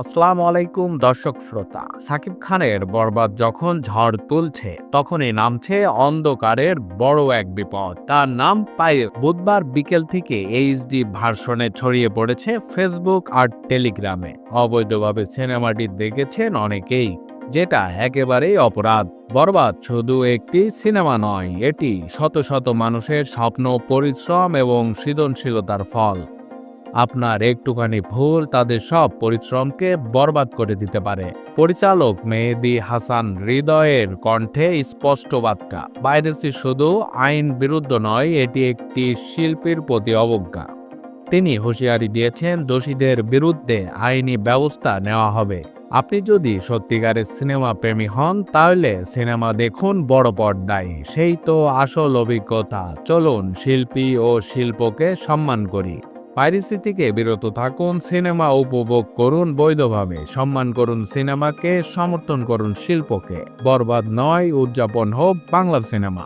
আসসালামু আলাইকুম, দর্শক শ্রোতা। সাকিব খানের বরবাদ যখন ঝড় তুলছে, তখনই নামছে অন্ধকারের বড় এক বিপদ। তার নাম পায়ে বুধবার বিকেল থেকে এইচডি ভার্সনে ছড়িয়ে পড়েছে ফেসবুক আর টেলিগ্রামে। অবৈধভাবে সিনেমাটি দেখেছেন অনেকেই, যেটা একেবারেই অপরাধ। বরবাদ শুধু একটি সিনেমা নয়, এটি শত শত মানুষের স্বপ্ন, পরিশ্রম এবং সৃজনশীলতার ফল। আপনার একটুখানি ভুল, তাদের সব পরিশ্রমকে বরবাদ করে দিতে পারে। পরিচালক মেহেদি হাসান হৃদয়ের কণ্ঠে স্পষ্ট বার্তা ভাইরাসটি শুধু আইন বিরুদ্ধ নয়, এটি একটি শিল্পীর প্রতি অবজ্ঞা। তিনি হুঁশিয়ারি দিয়েছেন, দোষীদের বিরুদ্ধে আইনি ব্যবস্থা নেওয়া হবে। আপনি যদি সত্যিকারের সিনেমা প্রেমী হন, তাহলে সিনেমা দেখুন বড় পর্দায়। সেই তো আসল অভিজ্ঞতা। চলুন শিল্পী ও শিল্পকে সম্মান করি। পাইরেসি থেকে বিরত থাকুন, সিনেমা উপভোগ করুন, বৈধভাবে সম্মান করুন সিনেমাকে, সমর্থন করুন শিল্পকে। বরবাদ নয়, উদযাপন হোক বাংলা সিনেমা।